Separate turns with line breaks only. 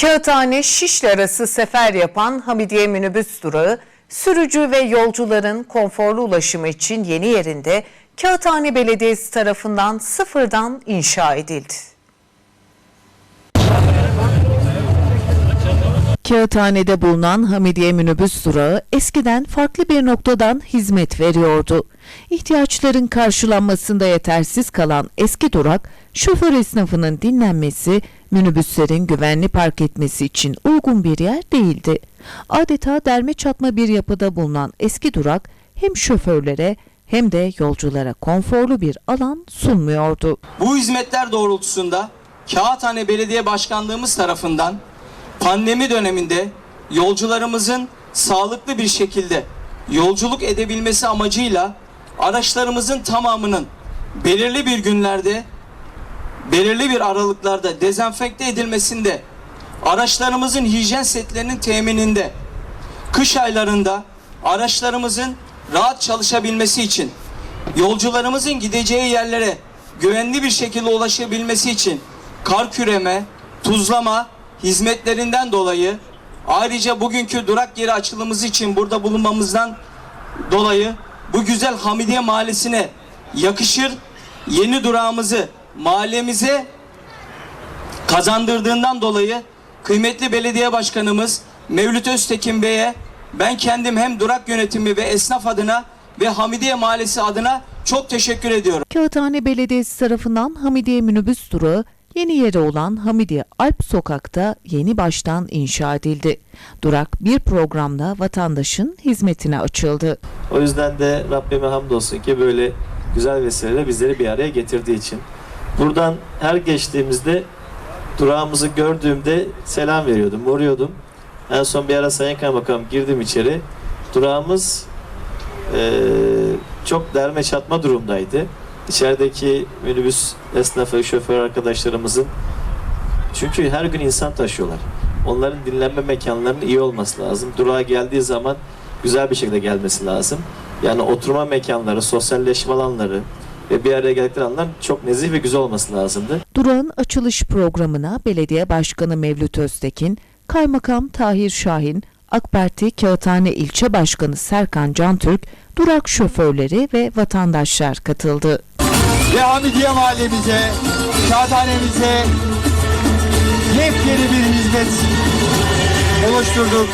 Kağıthane Şişli arası sefer yapan Hamidiye minibüs durağı, sürücü ve yolcuların konforlu ulaşımı için yeni yerinde Kağıthane Belediyesi tarafından sıfırdan inşa edildi. Kağıthane'de bulunan Hamidiye minibüs durağı eskiden farklı bir noktadan hizmet veriyordu. İhtiyaçların karşılanmasında yetersiz kalan eski durak, şoför esnafının dinlenmesi, minibüslerin güvenli park etmesi için uygun bir yer değildi. Adeta derme çatma bir yapıda bulunan eski durak hem şoförlere hem de yolculara konforlu bir alan sunmuyordu.
Bu hizmetler doğrultusunda Kağıthane Belediye Başkanlığımız tarafından pandemi döneminde yolcularımızın sağlıklı bir şekilde yolculuk edebilmesi amacıyla araçlarımızın tamamının belirli bir günlerde belirli bir aralıklarda dezenfekte edilmesinde araçlarımızın hijyen setlerinin temininde kış aylarında araçlarımızın rahat çalışabilmesi için yolcularımızın gideceği yerlere güvenli bir şekilde ulaşabilmesi için kar küreme, tuzlama hizmetlerinden dolayı ayrıca bugünkü durak yeri açılımımız için burada bulunmamızdan dolayı bu güzel Hamidiye Mahallesi'ne yakışır yeni durağımızı mahallemize kazandırdığından dolayı kıymetli belediye başkanımız Mevlüt Öztekin Bey'e ben kendim hem durak yönetimi ve esnaf adına ve Hamidiye Mahallesi adına çok teşekkür ediyorum.
Kağıthane Belediyesi tarafından Hamidiye minibüs durağı yeni yeri olan Hamidiye Alp Sokak'ta yeni baştan inşa edildi. Durak bir programda vatandaşın hizmetine açıldı.
O yüzden de Rabbime hamdolsun ki böyle güzel vesileyle bizleri bir araya getirdiği için. Buradan her geçtiğimizde durağımızı gördüğümde selam veriyordum, vuruyordum. En son bir ara Sayın Kaymakam girdim içeri. Durağımız eee, çok derme çatma durumdaydı. İçerideki minibüs esnafı, şoför arkadaşlarımızın çünkü her gün insan taşıyorlar. Onların dinlenme mekanlarının iyi olması lazım. Durağa geldiği zaman güzel bir şekilde gelmesi lazım. Yani oturma mekanları, sosyalleşme alanları ve bir araya geldikleri alanlar çok nezih ve güzel olması lazımdı.
Durağın açılış programına Belediye Başkanı Mevlüt Öztekin, Kaymakam Tahir Şahin, AK Parti Kağıthane İlçe Başkanı Serkan Cantürk, durak şoförleri ve vatandaşlar katıldı.
ve Hamidiye mahallemize, kağıthanemize yepyeni bir hizmet oluşturduk.